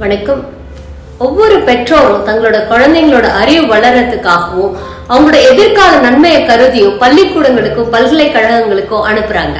வணக்கம். ஒவ்வொரு பெற்றோரும் தங்களோட குழந்தைங்களோட அறிவு வளர்றதுக்காகவும் அவங்களோட எதிர்கால நன்மையை கருதியும் பள்ளிக்கூடங்களுக்கும் பல்கலைக்கழகங்களுக்கும் அனுப்புறாங்க.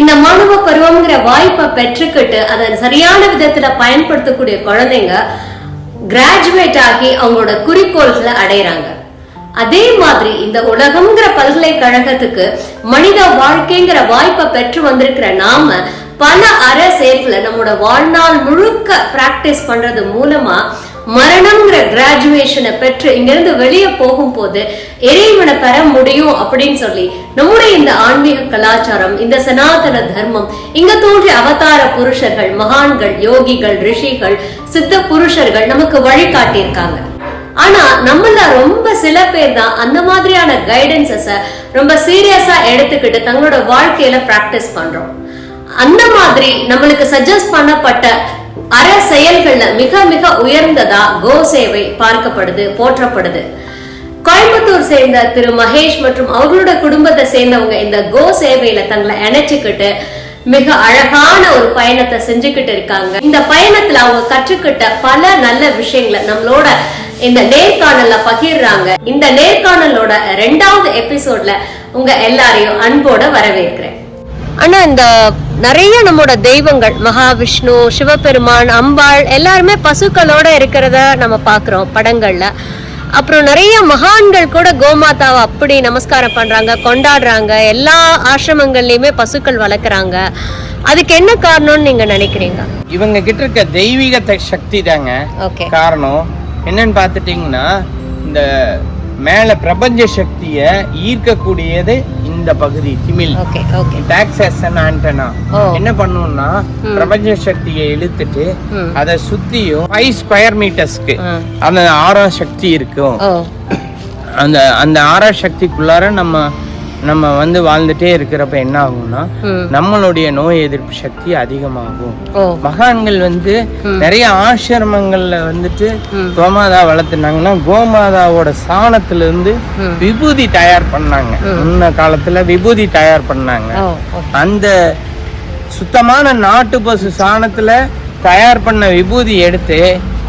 இந்த மாணவ பருவம்ங்கிற வாய்ப்பை பெற்றுக்கிட்டு அதை சரியான விதத்துல பயன்படுத்தக்கூடிய குழந்தைங்க கிராஜுவேட் ஆகி அவங்களோட குறிக்கோள்களை அடையிறாங்க. அதே மாதிரி இந்த உலகம்ங்கிற பல்கலைக்கழகத்துக்கு மனித வாழ்க்கைங்கிற வாய்ப்பை பெற்று வந்திருக்கிற நாம பல அற சேர்ப்புல நம்மளோட வாழ்நாள் முழுக்க பிராக்டிஸ் பண்றது மூலமா மரணம்ங்கிற கிராஜுவேஷனை பெற்று இங்கிருந்து வெளியே போகும்போது இறைவனை பெற முடியும் அப்படின்னு சொல்லி நம்முடைய இந்த ஆன்மீக கலாச்சாரம் இந்த சனாதன தர்மம் இங்க தோன்றிய அவதார புருஷர்கள் மகான்கள் யோகிகள் ரிஷிகள் சித்த புருஷர்கள் நமக்கு வழிகாட்டியிருக்காங்க. ஆனா நம்மள ரொம்ப சில பேர் தான் அந்த மாதிரியான கைடன்சஸ ரொம்ப சீரியஸா எடுத்துக்கிட்டு தங்களோட வாழ்க்கையில பிராக்டிஸ் பண்றோம். அந்த மாதிரி நம்மளுக்கு சஜஸ்ட் பண்ணப்பட்ட அற செயல்கள்ல மிக மிக உயர்ந்ததா கோ சேவை பார்க்கப்படுது போற்றப்படுது. கோயம்புத்தூர் சேர்ந்த திரு மகேஷ் மற்றும் அவர்களோட குடும்பத்தை சேர்ந்தவங்க இந்த கோ சேவையில தங்களை இணைச்சுக்கிட்டு மிக அழகான ஒரு பயணத்தை செஞ்சுக்கிட்டு இருக்காங்க. இந்த பயணத்துல அவங்க கற்றுக்கிட்ட பல நல்ல விஷயங்களை நம்மளோட இந்த நேர்காணல்ல பகிர்றாங்க. இந்த நேர்காணலோட ரெண்டாவது எபிசோட்ல உங்க எல்லாரையும் அன்போட வரவேற்கிறேன். ஆனா இந்த நிறைய நம்மளோட தெய்வங்கள் மகாவிஷ்ணு சிவபெருமான் அம்பாள் எல்லாருமே பசுக்களோட இருக்கிறத நம்ம பாக்குறோம் படங்கள்ல. அப்புறம் நிறைய மகான்கள் கூட கோமாதாவை அப்படி நமஸ்காரம் பண்றாங்க கொண்டாடுறாங்க. எல்லா ஆசிரமங்கள்லயுமே பசுக்கள் வளர்க்குறாங்க. அதுக்கு என்ன காரணம்னு நீங்க நினைக்கிறீங்க? இவங்க கிட்ட இருக்க தெய்வீக சக்தி தாங்க ஓகே. காரணம். என்னன்னு பார்த்துட்டிங்கன்னா இந்த மேல பிரபஞ்ச சக்தியை ஈர்க்கக்கூடியது இந்த பகுதி ஆண்டனா ஓ. என்ன பண்ணும்னா பிரபஞ்ச சக்தியை இழுத்துட்டு. அதை சுத்தியும் ஃபைவ் ஸ்கொயர் மீட்டர்ஸ்க்கு. அந்த ஆறா சக்தி இருக்கும். அந்த அந்த ஆறா சக்திக்குள்ளார நம்ம நம்ம வந்து வாழ்ந்துட்டே இருக்கிறப்ப என்ன ஆகும்னா நம்மளுடைய நோய் எதிர்ப்பு சக்தி அதிகமாகும். மகான்கள் வந்து நிறைய ஆசிரமங்கள்ல வந்துட்டு. கோமாதா வளர்த்துனாங்கன்னா கோமாதாவோட சாணத்துல இருந்து. விபூதி தயார் பண்ணாங்க. முன்ன காலத்துல விபூதி தயார் பண்ணாங்க. அந்த சுத்தமான நாட்டு பசு சாணத்துல தயார் பண்ண விபூதி எடுத்து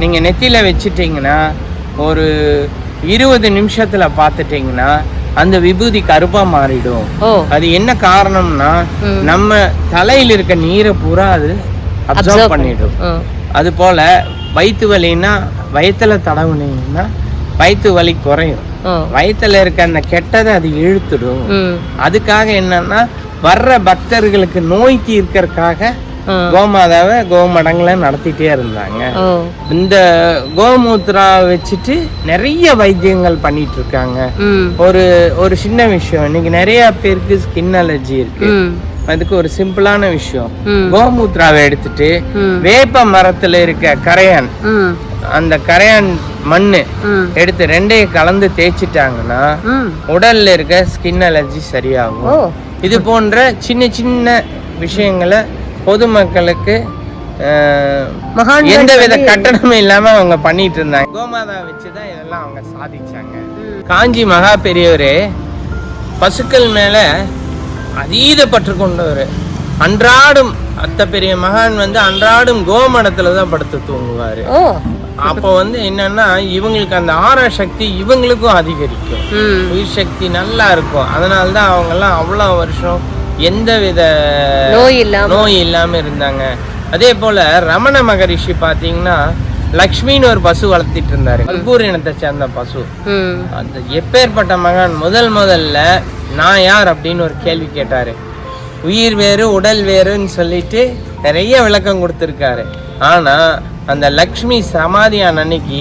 நீங்க நெத்தியில வச்சிட்டீங்கன்னா ஒரு இருபது நிமிஷத்துல பார்த்துட்டீங்கன்னா அந்த விபூதி கருப்பா மாறிடும். அது என்ன காரணம்னா. நம்ம தலையில இருக்க நீரை பூரா அது அப்சர்வ் பண்ணிடும். அது போல வயிற்று வலின்னா வயிற்றுல தடவுனீங்கன்னா வயிற்று வலி குறையும். வயிற்றுல இருக்க அந்த கெட்டதை அது இழுத்துடும். அதுக்காக என்னன்னா வர்ற பக்தர்களுக்கு நோய் தீர்க்கறதுக்காக. கோமாதாவை கோமடங்களை நடத்திட்டே இருந்தாங்க. இந்த கோமூத்ரா வச்சுட்டு நிறைய வைத்தியங்கள் பண்ணிட்டு இருக்காங்க ஒரு ஒரு சின்ன விஷயம். இன்னைக்கு நிறைய பேருக்கு ஸ்கின் அலர்ஜி இருக்கு. அதுக்கு ஒரு சிம்பிளான விஷயம். கோமூத்ராவை எடுத்துட்டு வேப்ப மரத்துல இருக்க கரையான் அந்த கரையான் மண்ணு எடுத்து ரெண்டையும் கலந்து தேய்ச்சிட்டாங்கன்னா உடல்ல இருக்க ஸ்கின் அலர்ஜி சரியாகும். இது போன்ற சின்ன சின்ன விஷயங்களை பொதுமக்களுக்கு எந்த வித கட்டணமும் இல்லாம அவங்க பண்ணிட்டு இருந்தாங்க. கோமாதா வச்சுதான் இதெல்லாம் அவங்க சாதிச்சாங்க. காஞ்சி மகா பெரியவரே பசுக்கள் மேல அதீத பற்று கொண்டவர். அன்றாடும் அத்த பெரிய மகான் வந்து அன்றாடும் கோமடத்துல தான் படுத்து தூங்குவாரு. அப்போ வந்து என்னன்னா இவங்களுக்கு அந்த ஆறா சக்தி இவங்களுக்கும் அதிகரிக்கும். உயிர் சக்தி நல்லா இருக்கும். அதனால தான் அவங்கெல்லாம் அவ்வளோ வருஷம் எந்த வித நோய் இல்லாம நோய் இல்லாம இருந்தாங்க. அதே போல ரமண மகரிஷி பார்த்தீங்கன்னா லக்ஷ்மின்னு ஒரு பசு வளர்த்திட்டு இருந்தாரு. கல்பூர் இனத்தை சேர்ந்த பசு. அந்த எப்பேற்பட்ட மகன் முதல் முதல்ல நான் யார் அப்படின்னு ஒரு கேள்வி கேட்டாரு. உயிர் வேறு உடல் வேறுன்னு சொல்லிட்டு நிறைய விளக்கம் கொடுத்துருக்காரு. ஆனா அந்த லக்ஷ்மி சமாதியான அன்னைக்கு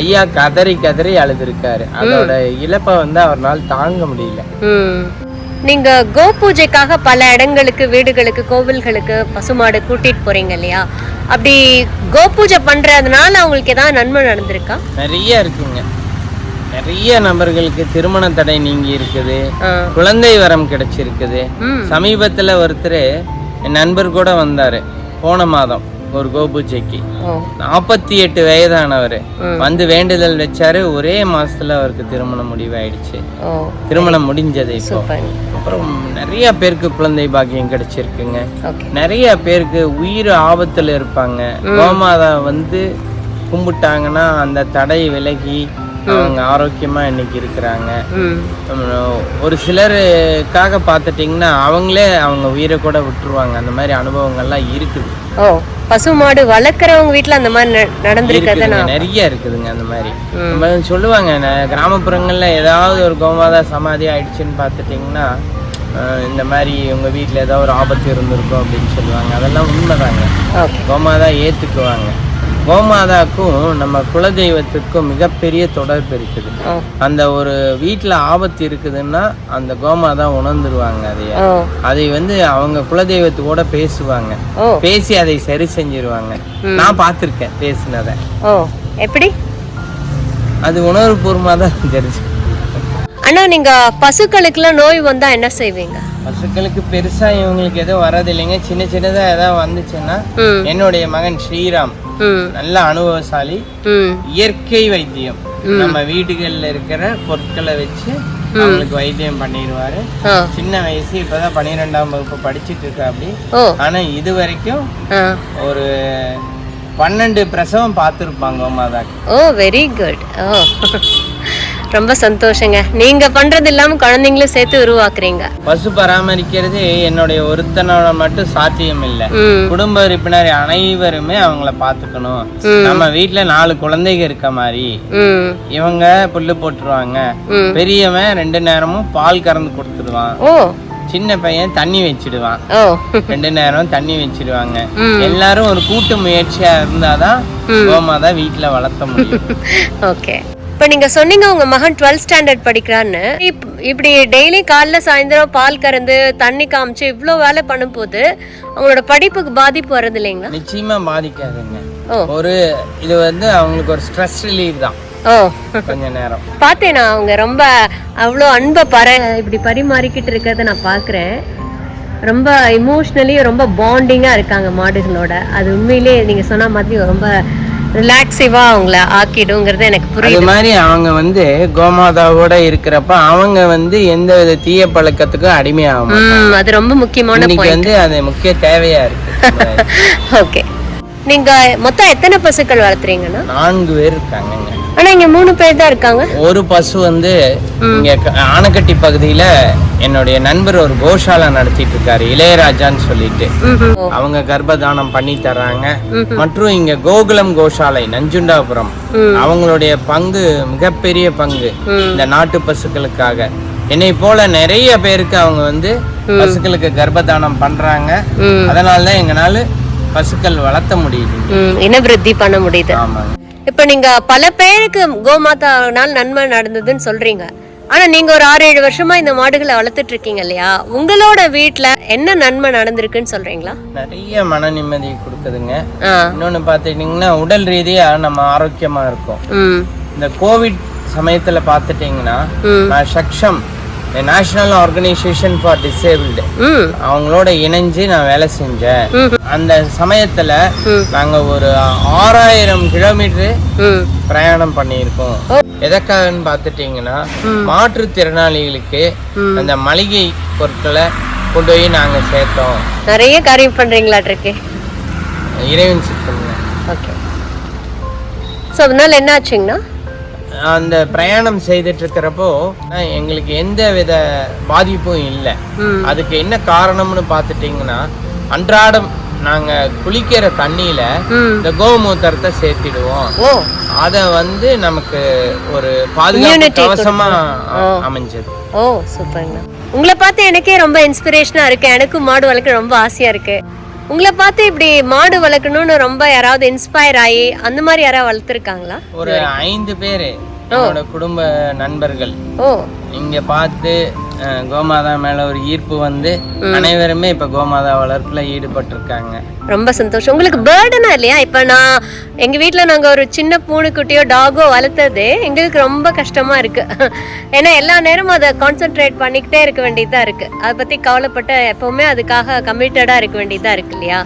ஐயா கதறி கதறி அழுதுருக்காரு. அதோட இழப்பை வந்து அவர்னால தாங்க முடியல. நீங்க கோ பூஜைக்காக பல இடங்களுக்கு வீடுகளுக்கு கோவில்களுக்கு பசுமாடு கூட்டிட்டு போறீங்க இல்லையா? அப்படி கோ பூஜை பண்றதுனால அவங்களுக்கு ஏதாவது நன்மை நடந்திருக்கா? நிறைய இருக்குங்க. நிறைய நபர்களுக்கு திருமண தடை நீங்கி இருக்குது. குழந்தை வரம் கிடைச்சிருக்குது. சமீபத்துல ஒருத்தர் என் நண்பர் கூட வந்தாரு. போன மாதம். ஒரு கோபூஜைக்கு. நாற்பத்தி எட்டு வயதானவர். வந்து வேண்டுதல் வச்சாரு ஒரே மாசத்துல அவருக்கு திருமணம் முடிவாயிடுச்சு. திருமணம் முடிஞ்சது இப்போ. அப்புறம் நிறைய பேருக்கு குழந்தை பாக்கியம் கிடைச்சிருக்குங்க. நிறைய பேருக்கு உயிர் ஆபத்துல இருப்பாங்க. கோமாதா வந்து கும்பிட்டாங்கன்னா அந்த தடை விலகி அவங்க ஆரோக்கியமா இன்னைக்கு இருக்கிறாங்க. ஒரு சிலருக்காக பார்த்துட்டிங்கன்னா அவங்களே அவங்க உயிரை கூட விட்டுருவாங்க. அந்த மாதிரி அனுபவங்கள்லாம் இருக்குது. ஓ பசு மாடு வளர்க்குறவங்க வீட்ல அந்த மாதிரி நடந்திருக்கிறத நிறைய இருக்குதுங்க அந்த மாதிரி. சொல்லுவாங்க கிராமப்புறங்கள்ல ஏதாவது ஒரு கோமாதா சமாதி ஆயிடுச்சுன்னு பார்த்துட்டிங்கன்னா இந்த மாதிரி உங்க வீட்டில் ஏதாவது ஒரு ஆபத்து இருந்திருக்கும் அப்படின்னு சொல்லுவாங்க. அதெல்லாம் உண்மைதாங்க. கோமாதா ஏத்துக்குவாங்க. கோமாதாக்கும் நம்ம குலதெய்வத்துக்கும் மிகப்பெரிய தொடர்பு இருக்குது. அந்த ஒரு வீட்டில் ஆபத்து இருக்குதுன்னா அந்த கோமாதா உணர்ந்துருவாங்க அதைய. அதை வந்து அவங்க குலதெய்வத்தோட பேசுவாங்க. ஓ. பேசி அதை சரி செஞ்சிருவாங்க. நான் பார்த்துருக்கேன் பேசினதை. எப்படி? அது உணர்வுபூர்வமாக தான் தெரிஞ்சு. அண்ணா நீங்க பசுக்களுக்குலாம் நோய் வந்தா என்ன செய்வீங்க? பசுக்களுக்கு பெருசா இவங்களுக்கு எதுவும் வர்றது இல்லைங்க சின்ன சின்னதா ஏதாவது வந்துச்சுன்னா என்னுடைய மகன் ஸ்ரீராம் நல்ல அனுபவசாலி இயற்கை வைத்தியம். நம்ம வீடுகள்ல இருக்கிற பொருட்களை வச்சு அவங்களுக்கு வைத்தியம் பண்ணிடுவாரு. சின்ன வயசு இப்பதான் பன்னிரெண்டாம் வகுப்பு படிச்சிட்டு இருக்கா அப்படி. ஆனா இது வரைக்கும் ஒரு பன்னெண்டு பிரசவம் பார்த்துருப்பாங்க மாதாக்கு ஓ வெரி குட் ஓ. ரொம்ப சந்தோஷங்க. நீங்க பண்றது இல்லாம குழந்தைங்களும் சேர்த்து உருவாக்குறீங்க. பசு பராமரிக்கிறது என்னுடைய ஒருத்தனோட மட்டும் சாத்தியம் இல்லை குடும்ப உறுப்பினர் அனைவருமே அவங்கள பார்த்துக்கணும். நம்ம வீட்ல நாலு குழந்தைங்க இருக்க மாதிரி. இவங்க புல்லு போட்டுருவாங்க. பெரியவன் ரெண்டு நேரமும் பால் கறந்து கொடுத்துடுவான். ஓ. சின்ன பையன் தண்ணி வச்சிடுவான். ரெண்டு நேரம் தண்ணி வச்சிடுவாங்க. எல்லாரும் ஒரு கூட்டு முயற்சியா இருந்தாதான் கோமாதா வீட்டுல வளர்த்த முடியும். ஓகே. இப்போ நீங்க சொன்னீங்க உங்க மகன் 12th ஸ்டாண்டர்ட் படிக்கிறான்னு. இப்- இப்படி டெய்லி காலைல சாயந்தரம் பால் கறந்து தண்ணி காமிச்சு இவ்ளோ வேலை பண்ணும்போது அவங்களோட படிப்புக்கு பாதிப்பு வர்றது இல்லைங்களா? நிச்சயமா பாதிக்காதுங்க. ஒரு இது வந்து அவங்களுக்கு ஒரு ஸ்ட்ரெஸ் ரிலீவ் தான். கொஞ்ச நேரம். பார்த்தேன் அவங்க ரொம்ப அவ்வளோ அன்பை பர இப்படி பரிமாறிக்கிட்டு இருக்கிறத நான் பார்க்குறேன். ரொம்ப இமோஷ்னலி ரொம்ப பாண்டிங்காக இருக்காங்க மாடுகளோட. அது உண்மையிலே நீங்கள் சொன்ன மாதிரி ரொம்ப ரிலாக்ஸிவாக அவங்கள ஆக்கிடுங்கிறது எனக்கு புரியுது. அது மாதிரி அவங்க வந்து கோமாதாவோட இருக்கிறப்ப அவங்க வந்து எந்த வித தீய பழக்கத்துக்கும் அடிமையாகும் அது ரொம்ப முக்கியமான வந்து அது முக்கிய தேவையா இருக்கு. ஓகே நீங்கள் மொத்தம் எத்தனை பசுக்கள் வளர்த்துறீங்கண்ணா? நான்கு பேர் இருக்காங்கங்க. ஆனால் இங்கே மூணு பேர் தான் இருக்காங்க. ஒரு பசு வந்து இங்க ஆனக்கட்டி பகுதியில என்னுடைய நண்பர் ஒரு கோஷாலா நடத்திட்டு இருக்காரு இளையராஜான்னு சொல்லிட்டு. அவங்க கர்ப்பதானம் பண்ணி தர்றாங்க. மற்றும் இங்க கோகுலம் கோஷாலை நஞ்சுண்டாபுரம். அவங்களுடைய பங்கு மிகப்பெரிய பங்கு இந்த நாட்டு பசுக்களுக்காக. என்னை போல நிறைய பேருக்கு அவங்க வந்து பசுக்களுக்கு கர்ப்பதானம் பண்றாங்க. ம். அதனால தான் எங்களால பசுக்கள் வளர்த்த முடியுது இனவிருத்தி பண்ண முடியுது. இப்போ நீங்க பல பேருக்கு கோமாதானால் நன்மை நடந்ததுன்னு சொல்றீங்க. ஆனா நீங்க ஒரு ஆறு ஏழு வருஷமா இந்த மாடுகளை வளர்த்துட்டு இருக்கீங்க இல்லையா? உங்களோட வீட்ல என்ன நன்மை நடந்திருக்குன்னு சொல்றீங்களா? நிறைய மன நிம்மதி கொடுக்குதுங்க. ஆ. இன்னொன்று பார்த்துட்டிங்கன்னா உடல் ரீதியாக நம்ம ஆரோக்கியமாக இருக்கோம். இந்த கோவிட் சமயத்தில். நான் Saksham national organisation for disabled அவங்களோட இணைஞ்சு நான் வேலை செஞ்சேன். அந்த சமயத்தில் நாங்கள் ஒரு ஆறாயிரம் கிலோமீட்டர் பிரயாணம் பண்ணியிருக்கோம். எதற்காகன்னு பார்த்துட்டிங்கன்னா மாற்றுத்திறனாளிகளுக்கு அந்த மளிகை பொருட்களை கொண்டு போய் நாங்கள் சேர்த்தோம். நிறைய காரியம் பண்றீங்களாட்டிருக்கு. இறைவன் சித்தம்ங்க. ஓகே. ஸோ அதனால என்ன ஆச்சுங்கண்ணா அந்த பிரயாணம் செய்துட்டு இருக்கிறப்போ எங்களுக்கு எந்த வித பாதிப்பும் இல்லை. அதுக்கு என்ன காரணம்னு பார்த்துட்டிங்கன்னா அன்றாடம் நாங்க குளிக்கிற தண்ணியில இந்த கோமூத்திரத்தை சேர்த்திடுவோம். அத வந்து நமக்கு ஒரு பாதுகாப்பு கவசமா அமைஞ்சது. ஓ சூப்பர்ண்ணா உங்களை பார்த்து எனக்கே ரொம்ப இன்ஸ்பிரேஷனா இருக்கு. எனக்கும் மாடு வளர்க்க ரொம்ப ஆசையா இருக்கு. உங்களை பார்த்து இப்படி மாடு வளர்க்கணும்னு ரொம்ப யாராவது இன்ஸ்பயர் ஆகி அந்த மாதிரி யாராவது வளர்த்துருக்காங்களா? ஒரு ஐந்து பேர் என்னோட குடும்ப நண்பர்கள். ஓ. இங்க பார்த்து கோமாதா மேல ஒரு ஈர்ப்பு வந்து அனைவருமே இப்ப கோமாதா வளர்ப்புல ஈடுபட்டிருக்காங்க. ரொம்ப சந்தோஷம். உங்களுக்கு பேர்டனா இல்லையா? இப்போ நான் எங்க வீட்ல நாங்க ஒரு சின்ன பூனைக்குட்டியோ டாகோ வளர்த்ததே எங்களுக்கு ரொம்ப கஷ்டமா இருக்கு. ஏன்னா எல்லா நேரமும் அதை கான்சென்ட்ரேட் பண்ணிக்கிட்டே இருக்க வேண்டியதா இருக்கு. அதை பத்தி கவலைப்பட்டு எப்பவுமே அதுக்காக கமிட்டடா இருக்க வேண்டியதா இருக்கு இல்லையா?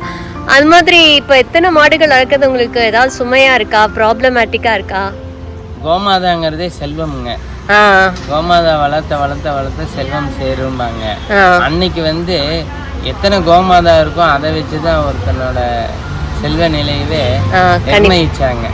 அது மாதிரி இப்ப எத்தனை மாடுகள் வளர்க்கறது உங்களுக்கு ஏதாவது சுமையா இருக்கா? ப்ராப்ளமேட்டிக்கா இருக்கா? கோமாதாங்கிறதே செல்வம்ங்க. கோமாதா வளர்த்த வளர்த்த வளர்த்த செல்வம் சேரும்பாங்க. அன்னைக்கு வந்து எத்தனை கோமாதா இருக்கோ அதை வச்சு தான் ஒருத்தனோட செல்வ நிலையவே நிர்ணயிச்சாங்க.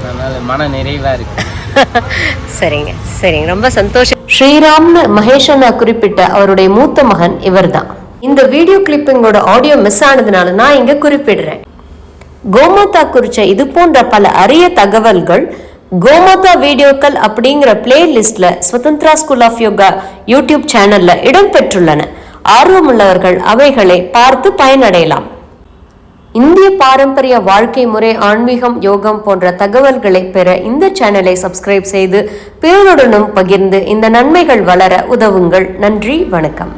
அதனால மன நிறைவா இருக்கு. சரிங்க சரிங்க. ரொம்ப சந்தோஷம். ஸ்ரீராம்னு மகேஷ் அண்ணா குறிப்பிட்ட அவருடைய மூத்த மகன் இவர்தான். இந்த வீடியோ கிளிப்பிங்கோட ஆடியோ மிஸ் ஆனதுனால நான் இங்க குறிப்பிடுறேன். கோமாதா குறிச்ச இது போன்ற பல அரிய தகவல்கள் கோமாதா வீடியோக்கள் அப்படிங்கிற பிளேலிஸ்ட்ல Sudhanthira school of yoga YouTube சேனல்ல இடம்பெற்றுள்ளன. ஆர்வமுள்ளவர்கள் அவைகளை பார்த்து பயனடையலாம். இந்திய பாரம்பரிய வாழ்க்கை முறை ஆன்மீகம் யோகம் போன்ற தகவல்களை பெற இந்த சேனலை சப்ஸ்கிரைப் செய்து பிறருடனும் பகிர்ந்து இந்த நன்மைகள் வளர உதவுங்கள். நன்றி வணக்கம்.